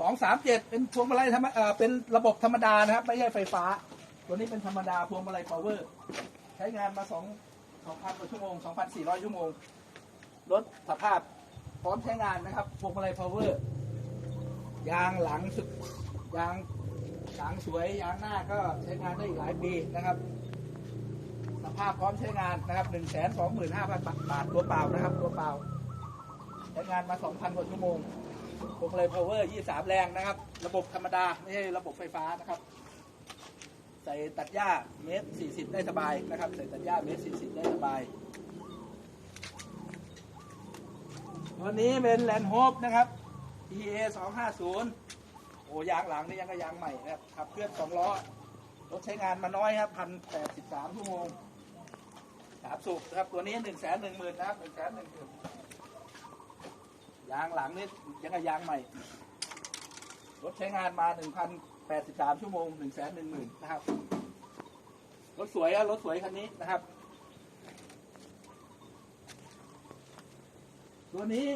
สองสามเจ็ดเป็นพวงมาลัยธรรมเอ่อเป็นระบบธรรมดานะครับ ไม่ใช่ไฟฟ้า ตัวนี้เป็นธรรมดาพวงมาลัย power ใช้งานมาสองสองพันกว่าชั่วโมงสองพันสี่ร้อยชั่วโมงรถสภาพพร้อมใช้งานนะครับพวงมาลัย power ยางหลังสุดยางหลังสวยยางหน้าก็ใช้งานได้อีกหลายปีนะครับ สภาพพร้อมใช้งานนะครับหนึ่งแสนสองหมื่นห้าพันบาทตัวเปล่านะครับ ตัวเปล่าใช้งานมาสองพันกว่าชั่วโมง พวงมาลัย power ยี่สามแรงนะครับ ระบบธรรมดา ไม่ใช่ระบบไฟฟ้านะครับ ใส่ตัดหญ้าเมตรสี่สิบได้สบายนะครับ ใส่ตัดหญ้าเมตรสี่สิบได้สบายตัวนี้เป็นแลนด์โฮปนะครับ EA สองห้าศูนย์โอ้ยางหลังนี่ยังก็ยางใหม่นะครับขับเคลื่อนสองล้อรถใช้งานมาน้อยครับพันแปดสิบสามชั่วโมงสามสูบนะครับ ตัวนี้หนึ่งแสนหนึ่งหมื่นนะครับหนึ่งแสนหนึ่งหมื่น ยางหลังนี่ยังก็ยางใหม่ รถใช้งานมาหนึ่งพันแปดสิบสามชั่วโมงหนึ่งแสนหนึ่งหมื่นนะครับ รถสวยอะรถสวยคันนี้นะครับ ตัวนี้